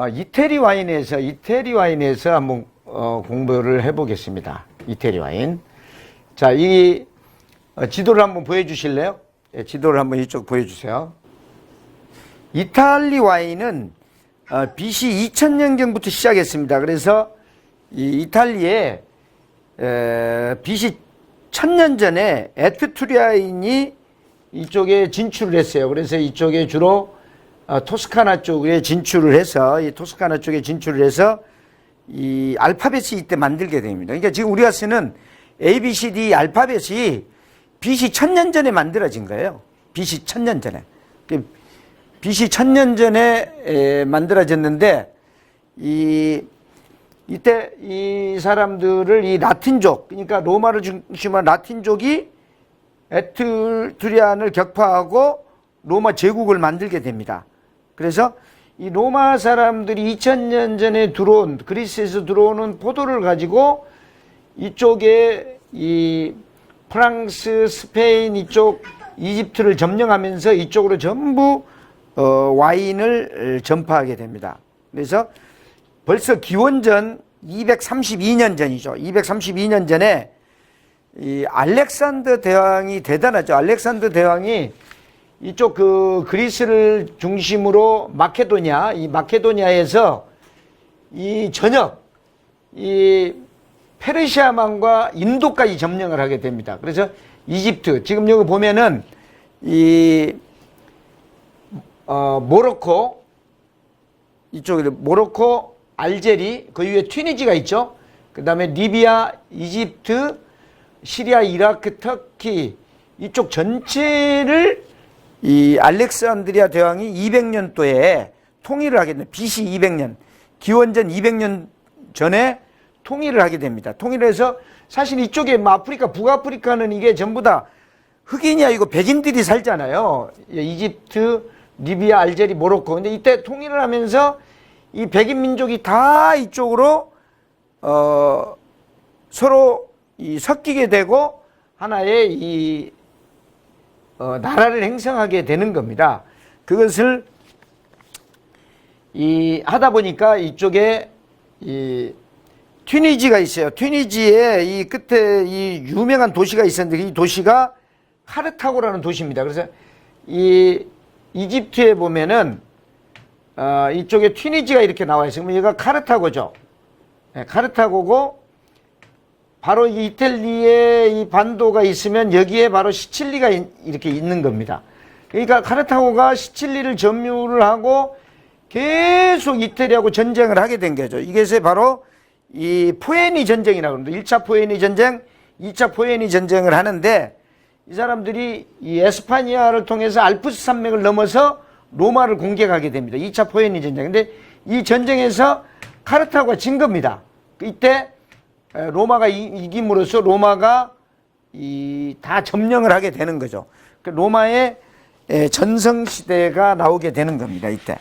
아, 이태리 와인에서 이태리 와인에서 한번 어, 공부를 해보겠습니다. 이태리 와인. 자, 이 어, 지도를 한번 보여주실래요? 예, 지도를 한번 이쪽 보여주세요. 이탈리 와인은 어, BC 2000년경부터 시작했습니다. 그래서 이 이탈리에 에, BC 1000년 전에 에트투리아인이 이쪽에 진출을 했어요. 그래서 이쪽에 주로 어, 토스카나 쪽에 진출을 해서 이 토스카나 쪽에 진출을 해서 이 알파벳이 이때 만들게 됩니다. 그러니까 지금 우리가 쓰는 A, B, C, D 알파벳이 BC 1000년 전에 만들어진 거예요. BC 1000년 전에. 그 BC 1000년 전에 에, 만들어졌는데 이 이때 이 사람들을 이 라틴족 그러니까 로마를 중심으로 한 라틴족이 에트투리안을 격파하고 로마 제국을 만들게 됩니다. 그래서 이 로마 사람들이 2000년 전에 들어온 그리스에서 들어오는 포도를 가지고 이쪽에 이 프랑스, 스페인 이쪽 이집트를 점령하면서 이쪽으로 전부 어, 와인을 전파하게 됩니다. 그래서 벌써 기원전 232년 전이죠. 232년 전에 이 알렉산더 대왕이 대단하죠. 알렉산더 대왕이 이쪽 그 그리스를 중심으로 마케도니아, 이 마케도니아에서 이 전역, 이 페르시아만과 인도까지 점령을 하게 됩니다. 그래서 이집트, 지금 여기 보면은 이, 어, 모로코, 이쪽에 모로코, 알제리, 그 위에 튀니지가 있죠. 그 다음에 리비아, 이집트, 시리아, 이라크, 터키, 이쪽 전체를 이 알렉산드리아 대왕이 200년도에 통일을 하게 됩니다. BC 200년, 기원전 200년 전에 통일을 하게 됩니다. 통일해서 사실 이쪽에 뭐 아프리카, 북아프리카는 이게 전부 다 흑인이 아니고 백인들이 살잖아요. 예, 이집트, 리비아, 알제리, 모로코. 근데 이때 통일을 하면서 이 백인 민족이 다 이쪽으로 어 서로 이 섞이게 되고 하나의 이 어, 나라를 행성하게 되는 겁니다. 그것을 이 하다 보니까 이쪽에 이 튀니지가 있어요. 튀니지에 이 끝에 이 유명한 도시가 있었는데 이 도시가 카르타고라는 도시입니다. 그래서 이 이집트에 보면은 어, 이쪽에 튀니지가 이렇게 나와 있어요. 그러면 여기가 카르타고죠. 네, 카르타고고 바로 이 이탈리에 이 반도가 있으면 여기에 바로 시칠리가 이- 이렇게 있는 겁니다. 그러니까 카르타고가 시칠리를 점유를 하고 계속 이태리하고 전쟁을 하게 된 거죠. 이것이 바로 이 포에니 전쟁이라고 합니다. 1차 포에니 전쟁, 2차 포에니 전쟁을 하는데 이 사람들이 이 에스파니아를 통해서 알프스 산맥을 넘어서 로마를 공격하게 됩니다. 2차 포에니 전쟁. 근데 이 전쟁에서 카르타고가 진 겁니다. 이때 에, 로마가 이- 이김으로써 로마가 이 다 점령을 하게 되는 거죠. 그 로마의 에, 전성 시대가 나오게 되는 겁니다. 이때.